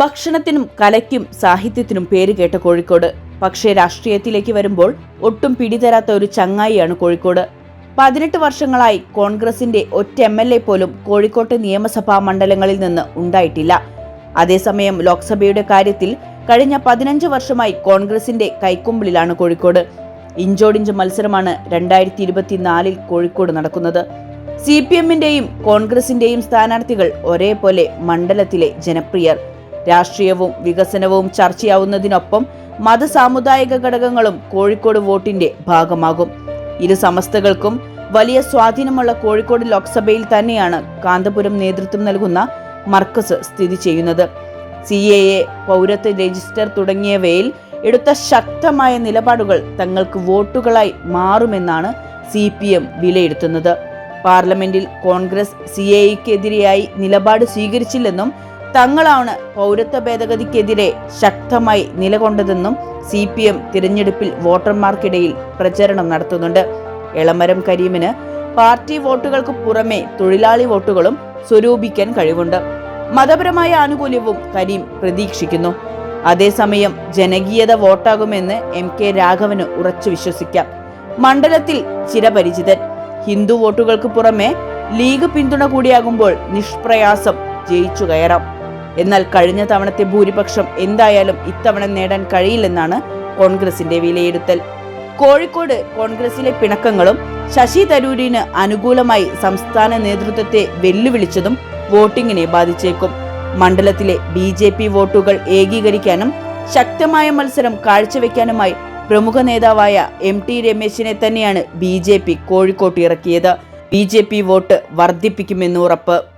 ഭക്ഷണത്തിനും കലയ്ക്കും സാഹിത്യത്തിനും പേര് കേട്ട കോഴിക്കോട്. പക്ഷേ രാഷ്ട്രീയത്തിലേക്ക് വരുമ്പോൾ ഒട്ടും പിടിതരാത്ത ഒരു ചങ്ങായിയാണ് കോഴിക്കോട്. പതിനെട്ട് വർഷങ്ങളായി കോൺഗ്രസിന്റെ ഒറ്റ എം എൽ എ പോലും കോഴിക്കോട്ട് നിയമസഭാ മണ്ഡലങ്ങളിൽ നിന്ന് ഉണ്ടായിട്ടില്ല. അതേസമയം ലോക്സഭയുടെ കാര്യത്തിൽ കഴിഞ്ഞ പതിനഞ്ച് വർഷമായി കോൺഗ്രസിന്റെ കൈക്കുമ്പിളിലാണ് കോഴിക്കോട്. ഇഞ്ചോടിഞ്ച് മത്സരമാണ് രണ്ടായിരത്തി ഇരുപത്തിനാലിൽ കോഴിക്കോട് നടക്കുന്നത്. സി പി എമ്മിന്റെയും കോൺഗ്രസിന്റെയും സ്ഥാനാർത്ഥികൾ ഒരേപോലെ മണ്ഡലത്തിലെ ജനപ്രിയർ. രാഷ്ട്രീയവും വികസനവും ചർച്ചയാവുന്നതിനൊപ്പം മതസാമുദായിക ഘടകങ്ങളും കോഴിക്കോട് വോട്ടിന്റെ ഭാഗമാകും. ഇരു സമസ്തകൾക്കും വലിയ സ്വാധീനമുള്ള കോഴിക്കോട് ലോക്സഭയിൽ തന്നെയാണ് കാന്തപുരം നേതൃത്വം നൽകുന്ന മർക്കസ് സ്ഥിതി ചെയ്യുന്നത്. സി എ എ പൗരത്വ രജിസ്റ്റർ തുടങ്ങിയവയിൽ എടുത്ത ശക്തമായ നിലപാടുകൾ തങ്ങൾക്ക് വോട്ടുകളായി മാറുമെന്നാണ് സി പി എം വിലയിരുത്തുന്നത്. പാർലമെന്റിൽ കോൺഗ്രസ് സി എക്കെതിരെയായി നിലപാട് സ്വീകരിച്ചില്ലെന്നും തങ്ങളാണ് പൗരത്വ ഭേദഗതിക്കെതിരെ ശക്തമായി നിലകൊണ്ടതെന്നും സി പി എം തിരഞ്ഞെടുപ്പിൽ വോട്ടർമാർക്കിടയിൽ പ്രചരണം നടത്തുന്നുണ്ട്. എളമരം കരീമിന് പാർട്ടി വോട്ടുകൾക്ക് പുറമെ തൊഴിലാളി വോട്ടുകളും സ്വരൂപിക്കാൻ കഴിവുണ്ട്. മതപരമായ ആനുകൂല്യവും കരീം പ്രതീക്ഷിക്കുന്നു. അതേസമയം ജനകീയത വോട്ടാകുമെന്ന് എം കെ രാഘവന് ഉറച്ചു വിശ്വസിക്കാം. മണ്ഡലത്തിൽ ചിരപരിചിതൻ. ഹിന്ദു വോട്ടുകൾക്ക് പുറമെ ലീഗ് പിന്തുണ കൂടിയാകുമ്പോൾ നിഷ്പ്രയാസം ജയിച്ചു കയറാം. എന്നാൽ കഴിഞ്ഞ തവണത്തെ ഭൂരിപക്ഷം എന്തായാലും ഇത്തവണ നേടാൻ കഴിയില്ലെന്നാണ് കോൺഗ്രസിന്റെ വിലയിരുത്തൽ. കോഴിക്കോട് കോൺഗ്രസിലെ പിണക്കങ്ങളും ശശി തരൂരിന് അനുകൂലമായി സംസ്ഥാന നേതൃത്വത്തെ വെല്ലുവിളിച്ചതും വോട്ടിങ്ങിനെ ബാധിച്ചേക്കും. മണ്ഡലത്തിലെ ബി ജെ പി വോട്ടുകൾ ഏകീകരിക്കാനും ശക്തമായ മത്സരം കാഴ്ചവെക്കാനുമായി പ്രമുഖ നേതാവായ എം ടി രമേശിനെ തന്നെയാണ് ബി ജെ പി കോഴിക്കോട്ട് ഇറക്കിയത്. ബി ജെ പി വോട്ട് വർദ്ധിപ്പിക്കുമെന്ന് ഉറപ്പ്.